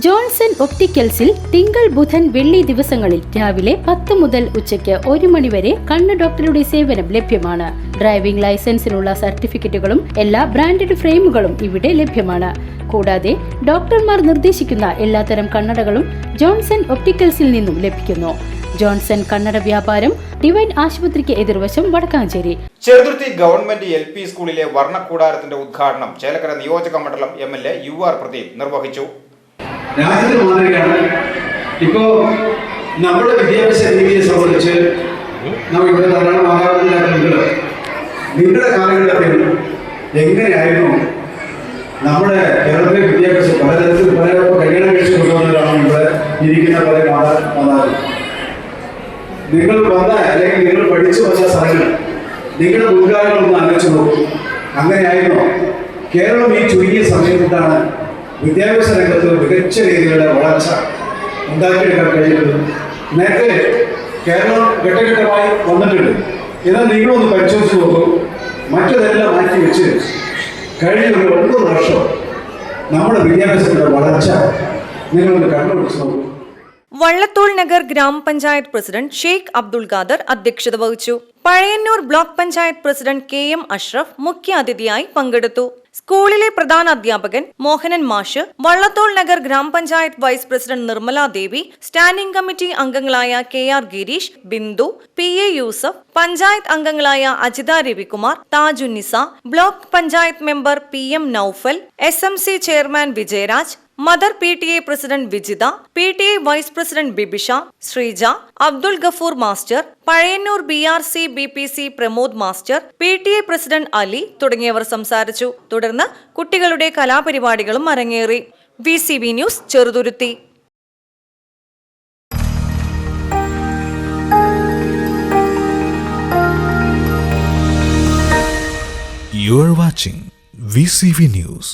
Johnson ഒപ്റ്റിക്കൽസിൽ തിങ്കൾ ബുധൻ വെള്ളി ദിവസങ്ങളിൽ രാവിലെ പത്ത് മുതൽ ഉച്ചയ്ക്ക് ഒരു മണിവരെ കണ്ണ് ഡോക്ടറുടെ സേവനം ലഭ്യമാണ്. ഡ്രൈവിംഗ് ലൈസൻസിനുള്ള സർട്ടിഫിക്കറ്റുകളും എല്ലാ ബ്രാൻഡഡ് ഫ്രെയിമുകളും ഇവിടെ ലഭ്യമാണ്. കൂടാതെ ഡോക്ടർമാർ നിർദ്ദേശിക്കുന്ന എല്ലാത്തരം കണ്ണടകളും ജോൺസൺ ഒപ്റ്റിക്കൽസിൽ നിന്നും ലഭിക്കുന്നു. ജോൺസൺ കണ്ണട വ്യാപാരം ഡിവൈൻ ആശുപത്രിക്ക് എതിർവശം Vadakkanchery. Cheruthuruthy government L P സ്കൂളിലെ വർണക്കൂടാരത്തിന്റെ ഉദ്ഘാടനം ചേലക്കര നിയോജക മണ്ഡലം M L A U R Pradeep നിർവഹിച്ചു. രാജ്യത്തിന് മാതൃകയാണ്. ഇപ്പോ നമ്മുടെ വിദ്യാഭ്യാസ രീതിയെ സംബന്ധിച്ച് നമ്മൾ ഇവിടെ ധാരാളം മാതാപിതാക്കളുണ്ട് നിങ്ങളുടെ കാലഘട്ടത്തിൽ എങ്ങനെയായിരുന്നു? നമ്മുടെ കേരളത്തിലെ വിദ്യാഭ്യാസം പലതരത്തിൽ പല കല്യാണം കഴിച്ചു കൊണ്ടുവന്നവരാണ് ഇവിടെ ഇരിക്കുന്ന പല മാതാ മാതാപിതാക്കൾ. നിങ്ങൾ വന്ന അല്ലെങ്കിൽ നിങ്ങൾ പഠിച്ചു വന്ന സ്ഥലങ്ങൾ നിങ്ങളുടെ മുൻകാലങ്ങളൊന്ന് അലച്ചു നോക്കും. അങ്ങനെയായിരുന്നു? കേരളം ഈ ചുരുങ്ങിയ സമയം വിദ്യാഭ്യാസ രംഗത്ത് മികച്ച രീതിയിലുള്ള വളർച്ച ഉണ്ടാക്കിയെടുക്കാൻ കഴിയുന്നത് നേരത്തെ കേരളം ഘട്ടഘട്ടമായി വന്നിട്ടുണ്ട്. എന്നാൽ നിങ്ങളൊന്ന് പരിശോധിച്ച് നോക്കൂ. മറ്റതെല്ലാം മാറ്റി വെച്ച് കഴിഞ്ഞ ഒരു ഒമ്പത് വർഷം നമ്മുടെ വിദ്യാഭ്യാസത്തിന്റെ വളർച്ച നിങ്ങളൊന്ന് കണ്ടുപിടിച്ച് നോക്കൂ. വള്ളത്തോൾ നഗർ ഗ്രാമപഞ്ചായത്ത് പ്രസിഡന്റ് ഷെയ്ഖ് അബ്ദുൾ ഖാദർ അധ്യക്ഷത വഹിച്ചു. Pazhayannur block panchayat president K M Ashraf മുഖ്യാതിഥിയായി പങ്കെടുത്തു. സ്കൂളിലെ പ്രധാന അധ്യാപകൻ മോഹനൻ മാഷ് Vallathol Nagar grama panchayat vice president Nirmala Devi standing committee അംഗങ്ങളായ K R Girish Bindu P A Yusuf panchayat അംഗങ്ങളായ Ajitha Ravikumar Thajunnisa block panchayat member P M Noufal S M C chairman Vijayaraj mother P T A president Vijitha P T A vice president Bibisha Sreeja Abdul Gafoor master Pazhayannur B R C B P C Pramod master P T A president Ali തുടങ്ങിയവർ സംസാരിച്ചു. തുടർന്ന് കുട്ടികളുടെ കലാപരിപാടികളും അരങ്ങേറി. V C B news Cheruthuruthy. You are watching VCV News.